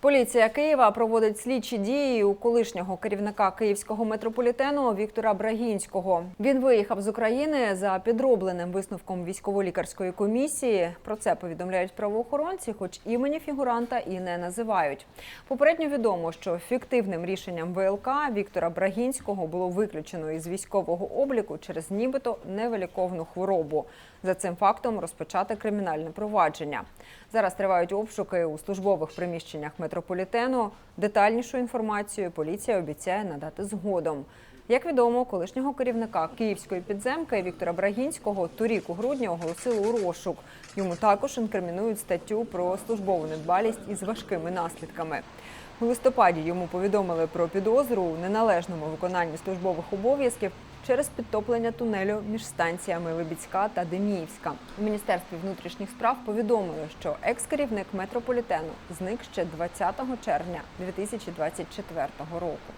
Поліція Києва проводить слідчі дії у колишнього керівника київського метрополітену Віктора Брагінського. Він виїхав з України за підробленим висновком військово-лікарської комісії. Про це повідомляють правоохоронці, хоч імені фігуранта і не називають. Попередньо відомо, що фіктивним рішенням ВЛК Віктора Брагінського було виключено із військового обліку через нібито невиліковну хворобу. За цим фактом розпочати кримінальне провадження. Зараз тривають обшуки у службових приміщеннях метрополітену. Детальнішу інформацію поліція обіцяє надати згодом. Як відомо, колишнього керівника київської підземки Віктора Брагінського торік у грудні оголосили у розшук. Йому також інкримінують статтю про службову недбалість із важкими наслідками. У листопаді йому повідомили про підозру у неналежному виконанні службових обов'язків через підтоплення тунелю між станціями Либіцька та Деміївська. У міністерстві внутрішніх справ повідомили, що екс-керівник метрополітену зник ще 20 червня 2024 року.